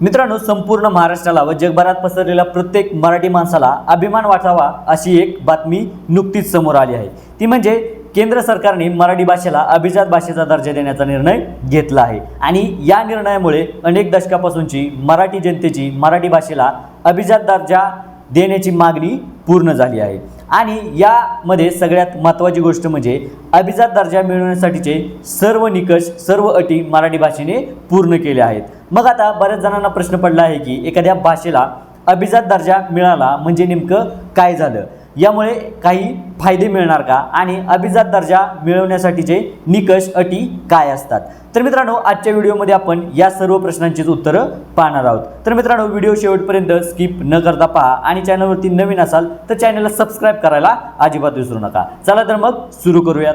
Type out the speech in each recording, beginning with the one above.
मित्रांनो संपूर्ण महाराष्ट्राला व जगभरात पसरलेल्या प्रत्येक मराठी माणसाला अभिमान वाटावा अशी एक बातमी नुकतीच समोर आली आहे. ती म्हणजे केंद्र सरकारने मराठी भाषेला अभिजात भाषेचा दर्जा देण्याचा निर्णय घेतला आहे. आणि या निर्णयामुळे अनेक दशकापासूनची मराठी जनतेची मराठी भाषेला अभिजात दर्जा देण्याची मागणी पूर्ण झाली आहे. आणि यामध्ये सगळ्यात महत्त्वाची गोष्ट म्हणजे अभिजात दर्जा मिळवण्यासाठीचे सर्व निकष सर्व अटी मराठी भाषेने पूर्ण केले आहेत. मग आता बऱ्याच जणांना प्रश्न पडला आहे की एखाद्या भाषेला अभिजात दर्जा मिळाला म्हणजे नेमकं काय झालं? यामुळे काही फायदे मिळणार का? आणि अभिजात दर्जा मिळवण्यासाठीचे निकष अटी काय असतात? तर मित्रांनो आजच्या व्हिडिओमध्ये आपण या सर्व प्रश्नांचीच उत्तरं पाहणार आहोत. तर मित्रांनो व्हिडिओ शेवटपर्यंत स्किप न करता पहा आणि चॅनलवरती नवीन असाल तर चॅनलला सबस्क्राईब करायला अजिबात विसरू नका. चला तर मग सुरू करूयात.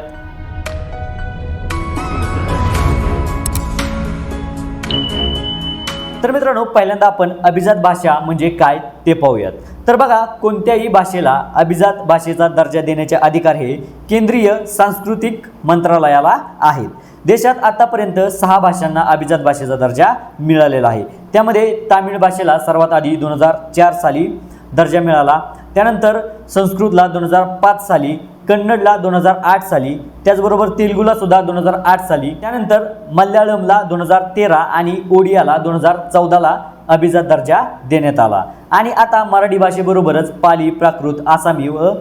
तर मित्रांनो पहिल्यांदा आपण अभिजात भाषा म्हणजे काय ते पाहूयात. तर बघा कोणत्याही भाषेला अभिजात भाषेचा दर्जा देण्याचे अधिकार हे केंद्रीय सांस्कृतिक मंत्रालयाला आहेत. देशात आतापर्यंत सहा भाषांना अभिजात भाषेचा दर्जा मिळालेला आहे. त्यामध्ये तामिळ भाषेला सर्वात आधी दोन हजार चार साली दर्जा मिळाला. त्यानंतर संस्कृतला दोन हजार पाच साली कन्नडला दोन हजार आठ साली त्याचबरोबर तेलुगूला सुद्धा दोन हजार आठ साली त्यानंतर मल्याळमला दोन हजार तेरा आणि ओडियाला दोन हजार चौदाला अभिजात दर्जा देण्यात आला. आणि आता मराठी भाषेबरोबरच पाली प्राकृत आसामी व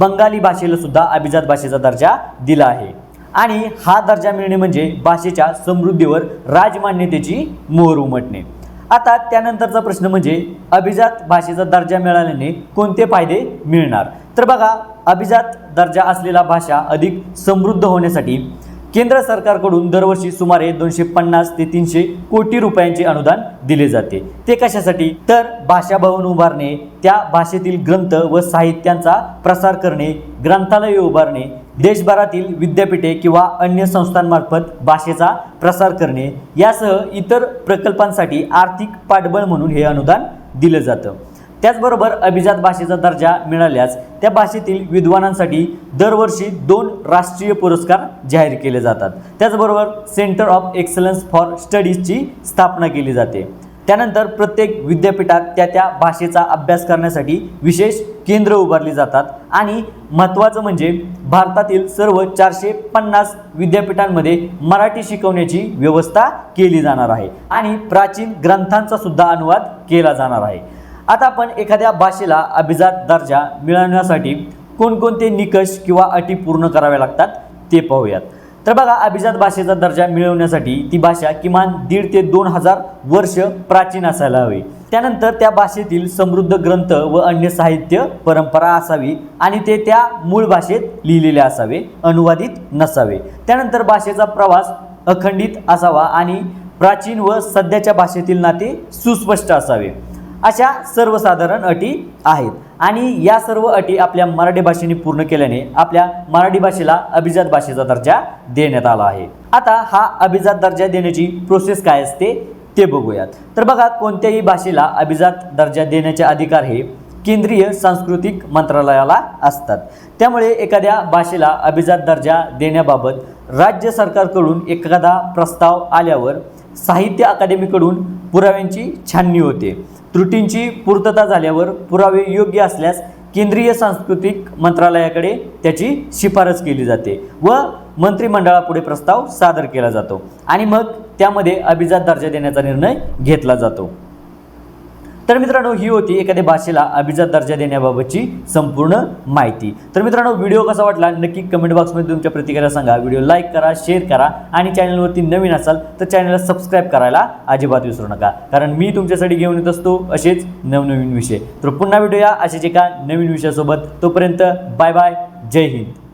बंगाली भाषेला सुद्धा अभिजात भाषेचा दर्जा दिला आहे. आणि हा दर्जा मिळणे म्हणजे भाषेच्या समृद्धीवर राजमान्यतेची मोहर उमटणे. आता त्यानंतरचा प्रश्न म्हणजे अभिजात भाषेचा दर्जा मिळाल्याने कोणते फायदे मिळणार? तर बघा अभिजात दर्जा असलेला भाषा अधिक समृद्ध होण्यासाठी केंद्र सरकारकडून दरवर्षी सुमारे दोनशे पन्नास ते तीनशे कोटी रुपयांचे अनुदान दिले जाते. ते कशासाठी? तर भाषा भवन उभारणे त्या भाषेतील ग्रंथ व साहित्यांचा प्रसार करणे ग्रंथालय उभारणे देशभरातील विद्यापीठे किंवा अन्य संस्थांमार्फत भाषेचा प्रसार करणे यासह इतर प्रकल्पांसाठी आर्थिक पाठबळ म्हणून हे अनुदान दिलं जातं. त्याचबरोबर अभिजात भाषेचा दर्जा मिळाल्यास त्या भाषेतील विद्वानांसाठी दरवर्षी दोन राष्ट्रीय पुरस्कार जाहीर केले जातात. त्याचबरोबर सेंटर ऑफ एक्सलन्स फॉर स्टडीजची स्थापना केली जाते. त्यानंतर प्रत्येक विद्यापीठात त्या त्या भाषेचा अभ्यास करण्यासाठी विशेष केंद्र उभारली जातात आणि महत्त्वाचं म्हणजे भारतातील सर्व चारशे पन्नास विद्यापीठांमध्ये मराठी शिकवण्याची व्यवस्था केली जाणार आहे आणि प्राचीन ग्रंथांचा सुद्धा अनुवाद केला जाणार आहे. आता आपण एखाद्या भाषेला अभिजात दर्जा मिळवण्यासाठी कोणकोणते निकष किंवा अटी पूर्ण कराव्या लागतात ते पाहूयात. तर बघा अभिजात भाषेचा दर्जा मिळवण्यासाठी ती भाषा किमान दीड ते दोन हजार वर्ष प्राचीन असायला हवी. त्यानंतर त्या भाषेतील समृद्ध ग्रंथ व अन्य साहित्य परंपरा असावी आणि ते त्या मूळ भाषेत लिहिलेले असावे अनुवादित नसावे. त्यानंतर भाषेचा प्रवास अखंडित असावा आणि प्राचीन व सध्याच्या भाषेतील नाते सुस्पष्ट असावे. अशा सर्वसाधारण अटी आहेत. आणि या सर्व अटी आपल्या मराठी भाषेने पूर्ण केल्याने आपल्या मराठी भाषेला अभिजात भाषेचा दर्जा देण्यात आला आहे. आता हा अभिजात दर्जा देण्याची प्रोसेस काय असते ते बघूयात. तर बघा कोणत्याही भाषेला अभिजात दर्जा देण्याचे अधिकार हे केंद्रीय सांस्कृतिक मंत्रालयाला असतात. त्यामुळे एखाद्या भाषेला अभिजात दर्जा देण्याबाबत राज्य सरकारकडून एखादा प्रस्ताव आल्यावर साहित्य अकादमीकडून पुराव्यांची छाननी होते. त्रुटींची पूर्तता झाल्यावर पुरावे योग्य असल्यास केंद्रीय सांस्कृतिक मंत्रालयाकडे त्याची शिफारस केली जाते व मंत्रिमंडळापुढे प्रस्ताव सादर केला जातो आणि मग त्यामध्ये अभिजात दर्जा देण्याचा निर्णय घेतला जातो. तर मित्रांनो ही होती एखाद्या भाषेला अभिजात दर्जा देण्याबाबतची संपूर्ण माहिती. तर मित्रांनो व्हिडिओ कसा वाटला नक्की कमेंट बॉक्समध्ये तुमच्या प्रतिक्रिया सांगा. व्हिडिओ लाईक करा शेअर करा आणि चॅनलवरती नवीन असाल तर चॅनलला सबस्क्राईब करायला अजिबात विसरू नका. कारण मी तुमच्यासाठी घेऊन येत असतो असेच नवनवीन विषय. तर पुन्हा भेटूया असेच एका नवीन विषयासोबत. तोपर्यंत बाय बाय जय हिंद.